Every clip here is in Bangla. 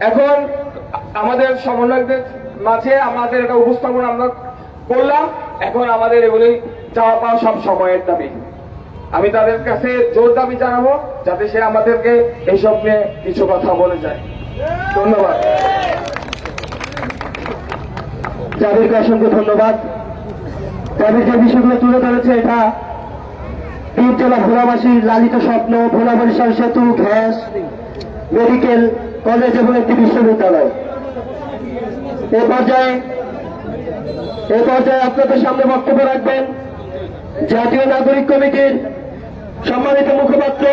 এখন আমাদের সমন্বয়কদের মাঝে আমাদের এটা উপস্থাপন আমরা করলাম। এখন আমাদের এগুলি চাওয়া পাওয়া সব সময়ের দাবি। আমি তাদের কাছে জোর দাবি জানাব যাতে সে আমাদেরকে এইসব নিয়ে কিছু কথা বলে যায়। ধন্যবাদ। যাদেরকে অসংখ্য ধন্যবাদ। যাদের যে বিষয়গুলো তুলে ধরেছে, এটা বীর জেলা ভোলাবাসীর লালিত স্বপ্ন ভোলা বরিশাল সেতু গ্যাস মেডিকেল কলেজ এবং একটি বিশ্ববিদ্যালয়। এ পর্যায়ে এ পর্যায়ে আপনাদের সামনে বক্তব্য রাখবেন জাতীয় নাগরিক কমিটির সম্মানিত মুখপাত্র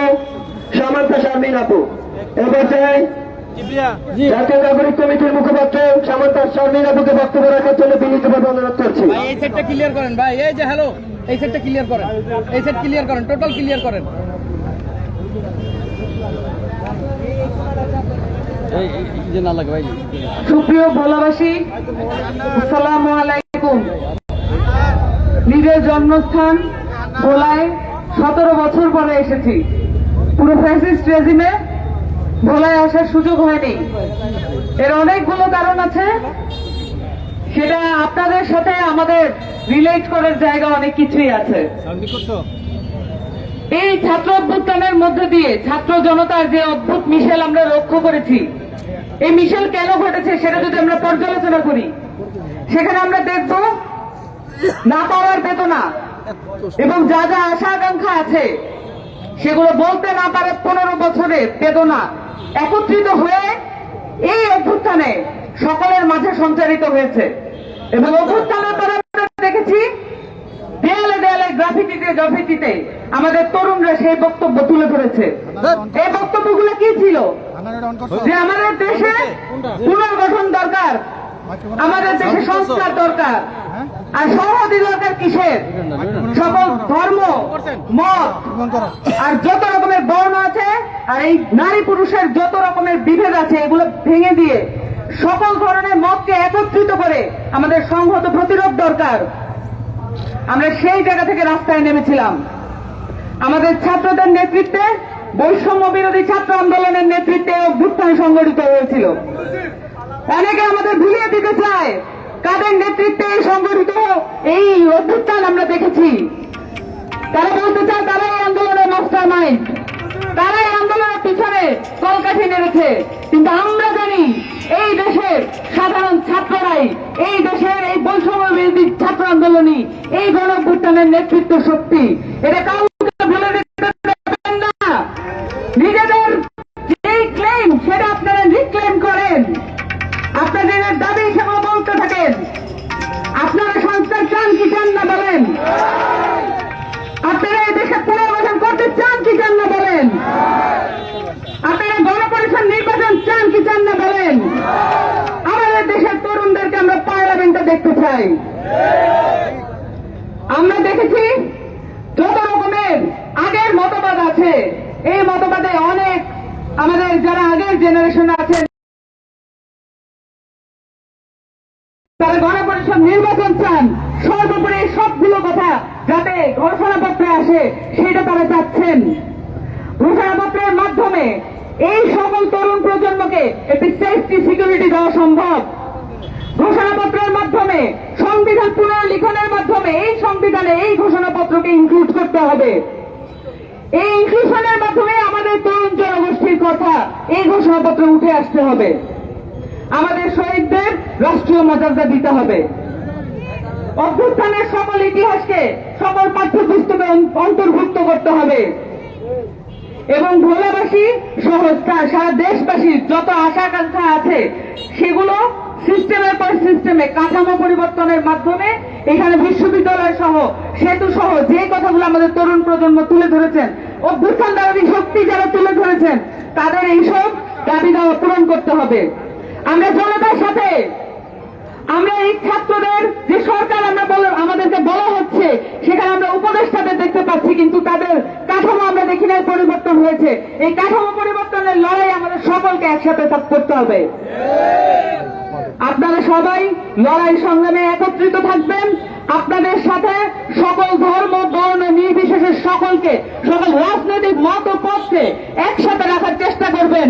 সামান্তা শারমিন আপু। এ পর্যায়ে জাতীয় নাগরিক কমিটির মুখপাত্র সামান্তা শারমিন আপুকে বক্তব্য রাখার জন্য বিনীতভাবে অনুরোধ করছি। এই সেটটা ক্লিয়ার করেন। ভাই, এই যে হ্যালো এই সেটটা ক্লিয়ার করেন। এই সেট ক্লিয়ার করেন টোটাল ক্লিয়ার করেন এই যে না লাগে ভাই সুপ্রিয় ভোলাবাসী, আসসালামু আলাইকুম। নিজের জন্মস্থান ভোলায় সতেরো বছর পরে এসেছি। পুরো ফ্যাসিস্ট রেজিমে ভোলায় আসার সুযোগ হয়নি। এর অনেকগুলো কারণ আছে। সেটা আপনাদের সাথে আমাদের রিলেট করার জায়গা অনেক কিছুই আছে। এই ছাত্র অভ্যুত্থানের মধ্যে দিয়ে ছাত্র জনতার যে অদ্ভুত মিশেল আমরা লক্ষ্য করেছি এই মিশেল কেন ঘটেছে সেটা যদি আমরা পর্যালোচনা করি, সেখানে আমরা দেখব না পাওয়ার বেদনা এবং যা যা আশা আকাঙ্ক্ষা আছে, সেগুলো বলতে না পারে পনেরো বছরের বেদনা একত্রিত হয়ে এই অভ্যুত্থানে সকলের মাঝে সঞ্চারিত হয়েছে। এবং অভ্যুত্থানের পরে দেখেছি, দেয়ালে দেয়ালে গ্রাফিটিতে গ্রাফিটিতে আমাদের তরুণরা সেই বক্তব্য তুলে ধরেছে। এই বক্তব্যগুলো কি ছিল? আমাদের দেশে পুনর্গঠন দরকার। আমাদের দেশে সংস্কার দরকার। আর সহদি দরকার কিসের সকল ধর্ম মত আর যত রকমের বর্ণ আছে আর এই নারী পুরুষের যত রকমের বিভেদ আছে এগুলো ভেঙে দিয়ে সকল ধরনের মতকে একত্রিত করে আমাদের সংহত প্রতিরোধ দরকার। আমরা সেই জায়গা থেকে রাস্তায় নেমেছিলাম। আমাদের ছাত্রদের নেতৃত্বে বৈষম্য বিরোধী ছাত্র আন্দোলনের নেতৃত্বে অভ্যুত্থান সংগঠিত হয়েছিল। অনেকে আমাদের ভুলিয়ে দিতে চায়, কাদের নেতৃত্বে সংগঠিত, এই অভ্যুত্থান আমরা দেখেছি। তারা বলতে চায় তারা এই আন্দোলনের মাস্টার মাইন্ড তারা এই আন্দোলনের পিছনে কলকাঠি নেড়েছে। কিন্তু আমরা জানি, এই দেশের সাধারণ ছাত্ররাই, এই দেশের এই বৈষম্য বিরোধী ছাত্র আন্দোলনই এই গণ নেতৃত্ব শক্তি। এটা মাধ্যমে এই সকল তরুণ প্রজন্মকে একটি সেফটি সিকিউরিটি দেওয়া সম্ভব। ঘোষণাপত্রের মাধ্যমে, সংবিধান পুনর্লিখনের মাধ্যমে এই সংবিধানে এই ঘোষণাপত্রকে ইনক্লুড করতে হবে। এই ইনক্লুশনের মাধ্যমে আমাদের তরুণ জনগোষ্ঠীর কথা এই ঘোষণাপত্রে উঠে আসতে হবে। আমাদের শহীদদের রাষ্ট্রীয় মর্যাদা দিতে হবে। অভ্যুত্থানের সকল ইতিহাসকে সকল পাঠ্যপুস্তকে অন্তর্ভুক্ত করতে হবে। এবং ভোলাবাসী সহ সারা দেশবাসীর যত আশা আকাঙ্ক্ষা আছে, সেগুলো সিস্টেমের পর সিস্টেমে কাঠামো পরিবর্তনের মাধ্যমে এখানে বিশ্ববিদ্যালয় সহ, সেতু সহ যে কথাগুলো আমাদের তরুণ প্রজন্ম তুলে ধরেছেন, অভ্যুত্থান দাবি শক্তি যারা তুলে ধরেছেন, তাদের এইসব দাবি দাওয়া পূরণ করতে হবে। আমরা জনতার সাথে আমরা এই ছাত্রদের যে সরকার আমরা বলে আমাদেরকে বলা হচ্ছে, সেখানে আমরা উপদেষ্টাদের দেখতে পাচ্ছি, কিন্তু তাদের কাঠামো আমরা দেখি না পরিবর্তন হয়েছে। এই কাঠামো পরিবর্তনের লড়াই আমাদের সকলকে একসাথে করতে হবে। আপনারা সবাই লড়াই সংগ্রামে একত্রিত থাকবেন। আপনাদের সাথে সকল ধর্ম, বর্ণ, নির্বিশেষে সকলকে, সকল রাজনৈতিক মত ও পথকে একসাথে রাখার চেষ্টা করবেন।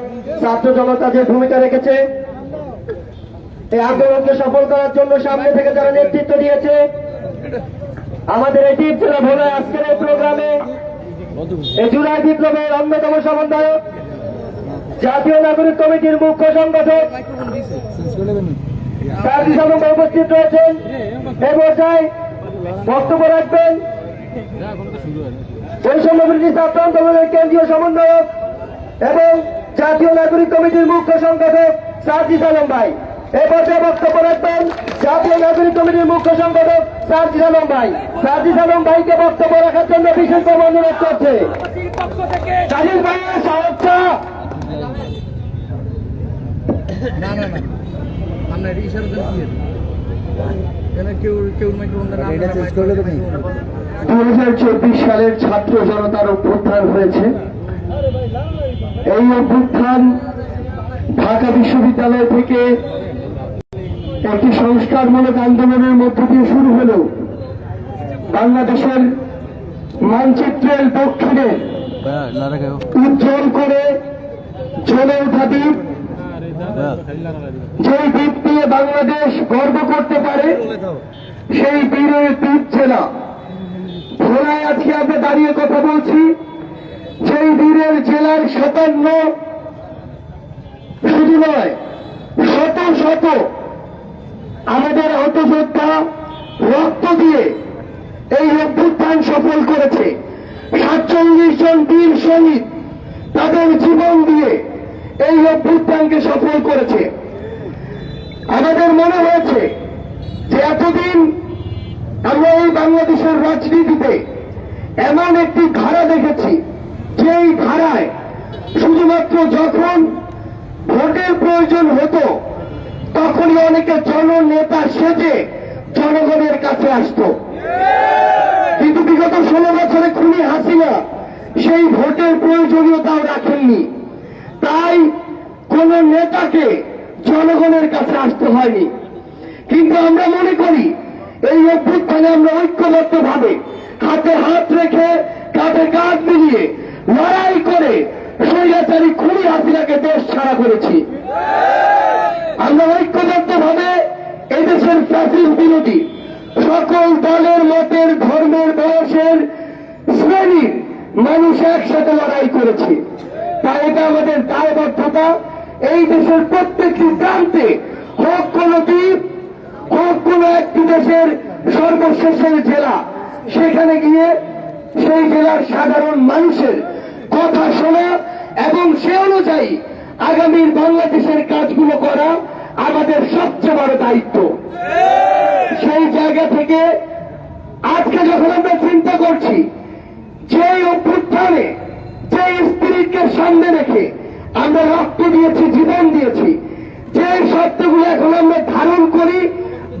ছাত্র জনতা যে ভূমিকা রেখেছে, এই আন্দোলনকে সফল করার জন্য সামনে থেকে যারা নেতৃত্ব দিয়েছে, আমাদের এই টিপ জেলা ভোলে আজকের এই প্রোগ্রামে এই জুলাই বিপ্লবের অন্যতম সমন্বয়ক জাতীয় নাগরিক কমিটির মুখ্য সংগঠক উপস্থিত রয়েছেন এই পর্যায়ে বক্তব্য রাখবেন। বৈষম্য বিরোধী ছাত্র আন্দোলনের কেন্দ্রীয় সমন্বয়ক এবং জাতীয় নাগরিক কমিটির মুখ্য সংগঠক সার্জিস আলম ভাই। এ পর্যায়ে বক্তব্য রাখবেন জাতীয় নাগরিক কমিটির মুখ্য সংগঠক সার্জিস আলম ভাই। সার্জিস আলম ভাইকে বক্তব্য রাখার জন্য বিশেষভাবে অনুরোধ করছে। পার্টির পক্ষ থেকে সাজিদ ভাইয়ের সাহসটা না না না। আমরা ইশারা দেন ক্লিয়ার কেউ কেউ মাইক্রোফোনটা না এটা চেঞ্জ করলে তো দু হাজার চব্বিশ সালের ছাত্র জনতার অভ্যুত্থান হয়েছে। এই অভ্যুত্থান ঢাকা বিশ্ববিদ্যালয় থেকে একটি সংস্কারমূলক আন্দোলনের মধ্য দিয়ে শুরু হলেও বাংলাদেশের মানচিত্রের দক্ষিণে উজ্জ্বল করে জ্বলে ওঠা দ্বীপ, যেই দ্বীপ দিয়ে বাংলাদেশ গর্ব করতে পারে, সেই বীরের দ্বীপ জেলা। ভোলায় আজকে আমরা দাঁড়িয়ে কথা বলছি। সেই বীরের জেলার সাতান্ন শুধু নয়, শত শত আমাদের হতযোদ্ধা রক্ত দিয়ে এই অভ্যুত্থান সফল করেছে। সাতচল্লিশ জন বীর শহীদ তাদের জীবন দিয়ে এই অভ্যুত্থানকে সফল করেছে। আমাদের মনে হয়েছে যে এতদিন আমরা এই বাংলাদেশের রাজনীতিতে এমন একটি ধারা দেখেছি যেই ধারায় শুধুমাত্র যখন ভোটের প্রয়োজন হতো, তখনই অনেকে জননেতা সেজে জনগণের কাছে আসতো। কিন্তু বিগত ষোলো বছরে খুনি হাসিনা সেই ভোটের প্রয়োজনীয়তাও রাখেননি। তাই কোন নেতাকে জনগণের কাছে আসতে হয়নি। কিন্তু আমরা মনে করি, এই অভ্যুত্থানে আমরা ঐক্যবদ্ধ ভাবে হাতে হাত রেখে কাঁধে কাঁধ মিলিয়ে লড়াই করে স্বৈরাচারী খুনি হাসিনাকে দেশ ছাড়া করেছি। আমরা ঐক্যবদ্ধ ভাবে এদেশের ফ্যাসিস বিরোধী সকল দলের মতের, ধর্মের, বয়সের শ্রেণির মানুষ একসাথে লড়াই করেছি। তাই এটা আমাদের দায়বদ্ধতা। এই দেশের প্রত্যেকটি প্রান্তে হোক কোন দ্বীপ, হোক কোন একটি দেশের সর্বশেষের জেলা, সেখানে গিয়ে সেই জেলার সাধারণ মানুষের কথা শোনা এবং সে অনুযায়ী আগামীর বাংলাদেশের কাজগুলো করা আমাদের সবচেয়ে বড় দায়িত্ব। সেই জায়গা থেকে আজকে যখন আমরা চিন্তা করছি যে অভ্যুত্থানে যে স্পিরিটকে সামনে রেখে আমরা রক্ত দিয়েছি, জীবন দিয়েছি যে শব্দগুলো এখন আমরা ধারণ করি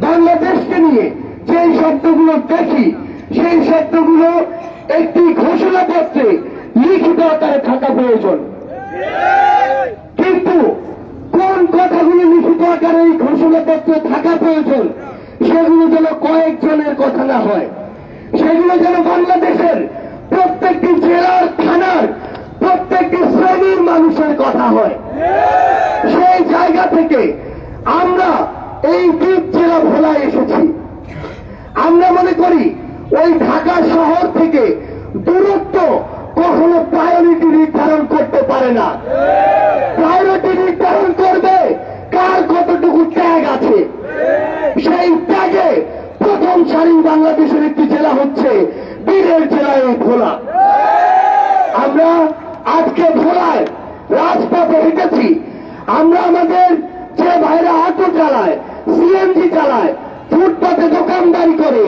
বাংলাদেশকে নিয়ে যে শব্দগুলো দেখি, সেই শব্দগুলো একটি ঘোষণাপত্রে লিখিত আকারে থাকা প্রয়োজন। কিন্তু কোন কথাগুলো লিখিত আকারে এই ঘোষণাপত্রে থাকা প্রয়োজন, সেগুলো যেন কয়েকজনের কথা না হয়। সেগুলো যেন বাংলাদেশের প্রত্যেকটি জেলার, থানার প্রত্যেকটি শ্রেণির মানুষের কথা হয়। সেই জায়গা থেকে আমরা এই দ্বীপ জেলা ভোলায় এসেছি। আমরা মনে করি ওই ঢাকা শহর থেকে দূরত্ব কখনো প্রায়োরিটি নির্ধারণ করতে পারে না। প্রায়োরিটি নির্ধারণ করবে কার কতটুকু ত্যাগ আছে। সেই ত্যাগে প্রথম সারি বাংলাদেশের একটি জেলা হচ্ছে বীরের জেলায় এই ভোলা। আমরা আজকে ভোলায় রাজপথে হেঁটেছি। আমরা আমাদের যে ভাইরা অটো চালায় সিএনজি চালায় ফুটপাতে দোকানদারি করে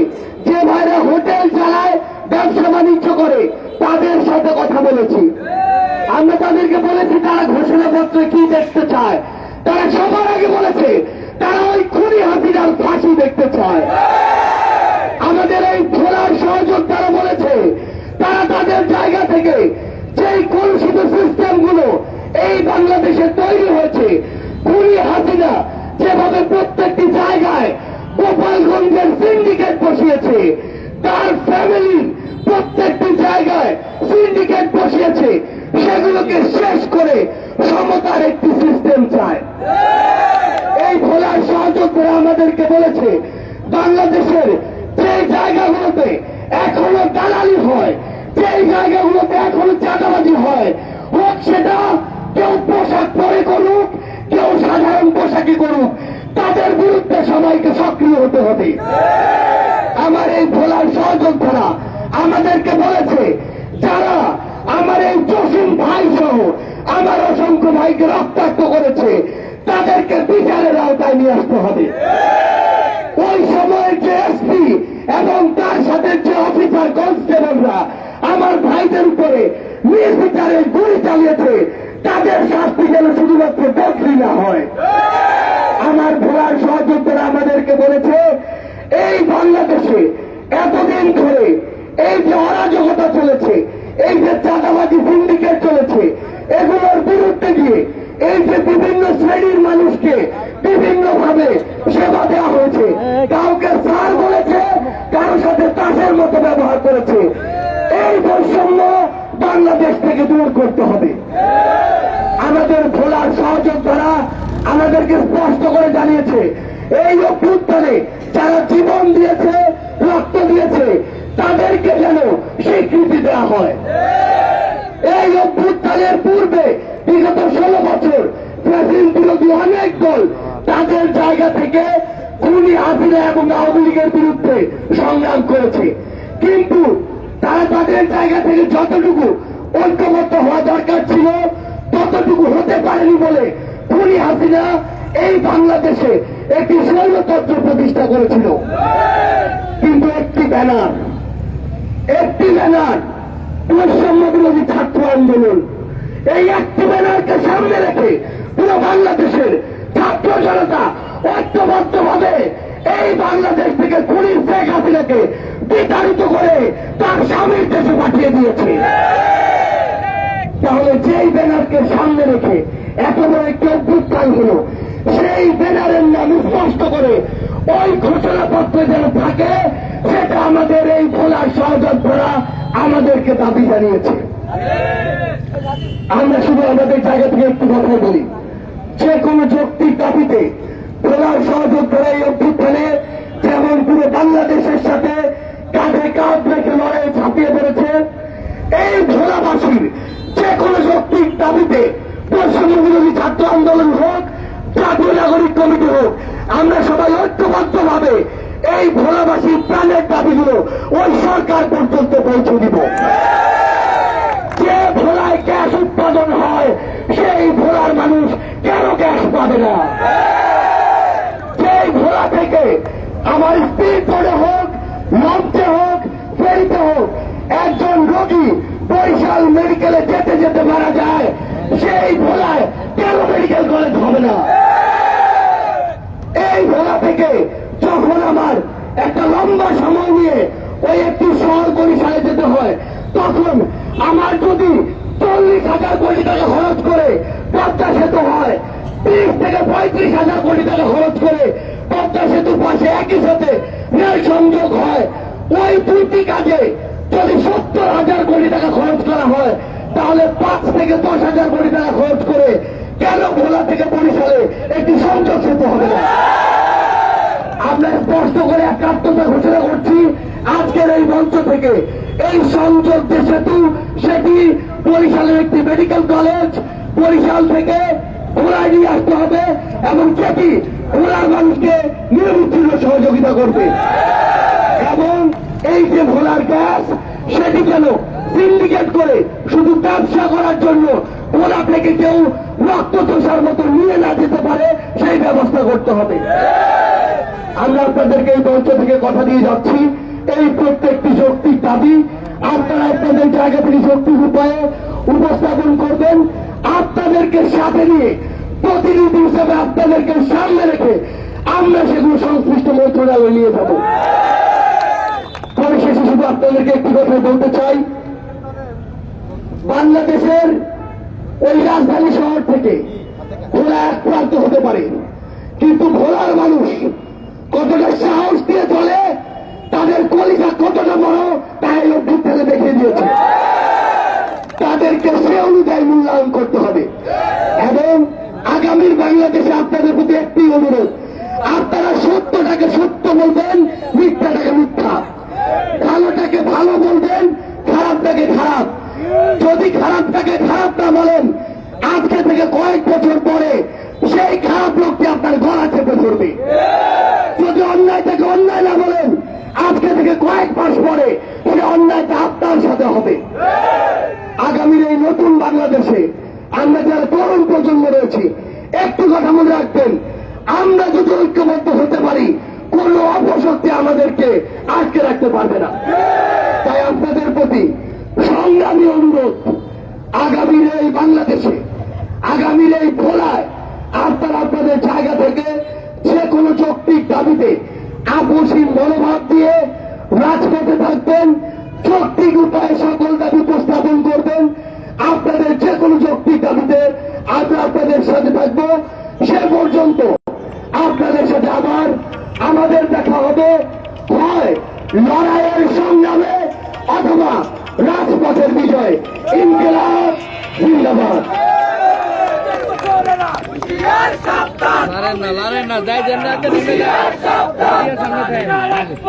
যে ভাইরা হোটেল চালায় ব্যবসা বাণিজ্য করে তাদের সাথে কথা বলেছি। আমরা তাদেরকে বলেছি, তারা ঘোষণাপত্রে কি দেখতে চায়? তারা সবার আগে বলেছে, তারা ওই খুনি হাসিনার ফাঁসি দেখতে চায়। আমাদের এই ভোলার সহযোদ্ধারা বলেছে, তারা তাদের জায়গা থেকে যেই কলুষিত সিস্টেমগুলো এই বাংলাদেশে তৈরি হয়েছে, খুনি হাসিনা যেভাবে প্রত্যেকটি জায়গায় গোপালগঞ্জের সিন্ডিকেট বসিয়েছে, তার ফ্যামিলি প্রত্যেকটি জায়গায় সিন্ডিকেট বসিয়েছে। সেগুলোকে শেষ করে সমতার একটি সিস্টেম চায়। এই ভোলার সহযোগীরা আমাদেরকে বলেছে, বাংলাদেশের যে জায়গাগুলোতে এখনও দালালি হয়, যে জায়গাগুলোতে এখনও চাঁদাবাজি হয়, হোক সেটা কেউ পোশাক পরে করুক, কেউ সাধারণ পোশাকই করুক, তাদের বিরুদ্ধে সবাইকে সক্রিয় হতে হবে। আমার এই ভোলার সহযোদ্ধারা আমাদেরকে বলেছে, যারা আমার এই জসিম ভাই সহ আমার অসংখ্য ভাইকে রক্তাক্ত করেছে, তাদেরকে বিচারের আওতায় নিয়ে আসতে হবে। ওই সময়ের যে এসপি এবং তার সাথে যে অফিসার কনস্টেবলরা আমার ভাইদের উপরে নির্বিচারে গুলি চালিয়েছে, তাদের শাস্তি যেন শুধুমাত্র বদলি না হয়। আমার ভোলার সহযোদ্ধারা আমাদেরকে বলেছে, এই বাংলাদেশে এতদিন ধরে এই যে অরাজকতা চলেছে, এই যে চাঁদাবাজি সিন্ডিকেট চলেছে, এগুলোর বিরুদ্ধে গিয়ে এই যে বিভিন্ন শ্রেণির মানুষকে বিভিন্ন ভাবে সেবা দেওয়া হয়েছে। কাউকে স্যার বলেছে কারোর সাথে তাসের মতো ব্যবহার করেছে। এই বৈষম্য বাংলাদেশ থেকে দূর করতে হবে। আমাদের ভোলার সহযোদ্ধারা আমাদেরকে স্পষ্ট করে জানিয়েছে, এই অভ্যুত্থানে যারা জীবন দিয়েছে, রক্ত দিয়েছে তাদেরকে যেন স্বীকৃতি দেওয়া হয়। এই অভ্যুত্থানের পূর্বে বিগত ষোলো বছর ব্রাজিল বিরোধী অনেক দল তাদের জায়গা থেকে খুনি হাসিনা এবং আওয়ামী লীগের বিরুদ্ধে সংগ্রাম করেছে। কিন্তু তারা তাদের জায়গা থেকে যতটুকু ঐক্যবদ্ধ হওয়া দরকার ছিল, ততটুকু হতে পারেনি বলে খুনি হাসিনা এই বাংলাদেশে একটি শৈলতন্ত্র প্রতিষ্ঠা করেছিল। কিন্তু একটি ব্যানার একটি ব্যানার বৈষম্য বিরোধী ছাত্র আন্দোলন। এই একটি ব্যানারকে সামনে রেখে পুরো বাংলাদেশের ছাত্র জনতা ঐক্যবদ্ধ ভাবে এই বাংলাদেশ থেকে খুনির শেখ হাসিনাকে বিতাড়িত করে তার স্বামীর দেশে পাঠিয়ে দিয়েছে। তাহলে যেই ব্যানারকে সামনে রেখে এত বড় একটি অভ্যুত্থান হল সেই ব্যানারের নাম স্পষ্ট করে ওই ঘোষণাপত্রে যেন থাকে, সেটা আমাদের এই ভোলার সহযোদ্ধারা আমাদেরকে দাবি জানিয়েছে। আমরা শুধু আমাদের জায়গা থেকে একটু কথা বলি যে কোনো যৌক্তিক দাবিতে ভোলার সহযোদ্ধারা এই অভ্যুত্থানে যেমন পুরো বাংলাদেশের সাথে কাঁধে কাঁধ রেখে লড়াই ঝাঁপিয়ে পড়েছে, এই ভোলাবাসীর যে কোনো যৌক্তিক দাবিতে বিরোধী ছাত্র আন্দোলন হোক জাতীয় নাগরিক কমিটি হোক, আমরা সবাই ঐক্যবদ্ধ ভাবে এই ভোলাবাসীর প্রাণের দাবিগুলো ওই সরকার পর্যন্ত পৌঁছে দিব। যে ভোলায় গ্যাস উৎপাদন হয়, সেই ভোলার মানুষ কেন গ্যাস পাবে না? সেই ভোলা থেকে আমার স্পিড বোর্ডে হোক লঞ্চে হোক ফেরিতে হোক, একজন রোগী বরিশাল মেডিকেলে যেতে যেতে মারা যায়, সেই ভোলায় কেন মেডিকেল কলেজ হবে না? এই ভোলা থেকে যখন আমার একটা লম্বা সময় নিয়ে ওই একটি শহর বরিশালে যেতে হয়, তখন আমার যদি চল্লিশ হাজার কোটি টাকা খরচ করে পদ্মা সেতু হয়, তিরিশ থেকে পঁয়ত্রিশ হাজার কোটি টাকা খরচ করে পদ্মা সেতুর পাশে একই সাথে রেল সংযোগ হয়, ওই দুইটি কাজে যদি সত্তর হাজার কোটি টাকা খরচ করা হয়, তাহলে পাঁচ থেকে দশ হাজার কোটি টাকা খরচ করে কেন থেকে বরিশালে একটি সংযোগ সেতু হবে। আমরা স্পষ্ট করে একাত্মতা ঘোষণা করছি, আজকের এই মঞ্চ থেকে এই সংযোগ যে সেতু, সেটি বরিশালের একটি মেডিকেল কলেজ বরিশাল থেকে ভোলায় নিয়ে আসতে হবে এবং সেটি ভোলার মানুষকে নিরবিচ্ছিন্ন সহযোগিতা করবে। এবং এই যে ভোলার গ্যাস, সেটি যেন সিন্ডিকেট করে শুধু ব্যবসা করার জন্য ভোলা থেকে কেউ রক্ত চোষার মতো নিয়ে না যেতে পারে, সেই ব্যবস্থা করতে হবে। আমরা আপনাদেরকে এই মঞ্চ থেকে কথা দিয়ে যাচ্ছি। এই প্রত্যেকটি শক্তির দাবি আপনারা আপনাদের জায়গা থেকে শক্তির উপায়ে উপস্থাপন করবেন। আপনাদেরকে সাথে নিয়ে প্রতিনিধি হিসেবে আপনাদেরকে সামনে রেখে আমরা সেগুলো সংশ্লিষ্ট মন্ত্রণালয়ে নিয়ে যাব। পরিশেষে শুধু আপনাদেরকে একটি কথা বলতে চাই। বাংলাদেশের ওই রাজধানী শহর থেকে ভোলা এক প্রান্ত হতে পারে। কিন্তু ভোলার মানুষ কতটা সাহস দিয়ে চলে, তাদের কলিজা কতটা বড়, তা এই অভ্যুত্থানে দেখিয়ে দিয়েছে। তাদেরকে সে অনুযায়ী মূল্যায়ন করতে হবে। এবং আগামীর বাংলাদেশে আপনাদের প্রতি একটি অনুরোধ, আপনারা সত্যটাকে সত্য বলবেন, মিথ্যাটাকে মিথ্যা। ভালোটাকে ভালো বলবেন, খারাপটাকে খারাপ। যদি খারাপটাকে খারাপ না বলেন। আজকে থেকে কয়েক বছর পরে সেই খারাপ লোকটি আপনার গলা চেপে ধরবে। যদি অন্যায়টাকে অন্যায় না বলেন, আজকে থেকে কয়েক মাস পরে সে অন্যায়টা আপনার সাথে হবে। আগামীর এই নতুন বাংলাদেশে আমরা যারা তরুণ প্রজন্ম রয়েছি, একটু কথা মনে রাখবেন, আমরা যদি ঐক্যবদ্ধ হতে পারি, কোন অপশক্তি আমাদেরকে আটকে রাখতে পারবে না। তাই আপনাদের প্রতি সংগ্রামী অনুরোধ আগামীর এই বাংলাদেশে আগামীর এই ভোলায় আপনারা আপনাদের জায়গা থেকে যে কোনো যৌক্তিক দাবিতে আপসী মনোভাব দিয়ে রাজপথে থাকবেন, যৌক্তিক উপায়ে সকল দাবি উপস্থাপন করবেন। আপনাদের যে কোনো যৌক্তিক দাবিতে আমরা আপনাদের সাথে থাকব। সে পর্যন্ত আপনাদের সাথে আবার আমাদের দেখা হবে। হয় লড়াইয়ের সংগ্রামে অথবা রাজপথের বিজয় ইনকিলাব জিন্দাবাদ। লারেন না না যাই যেন না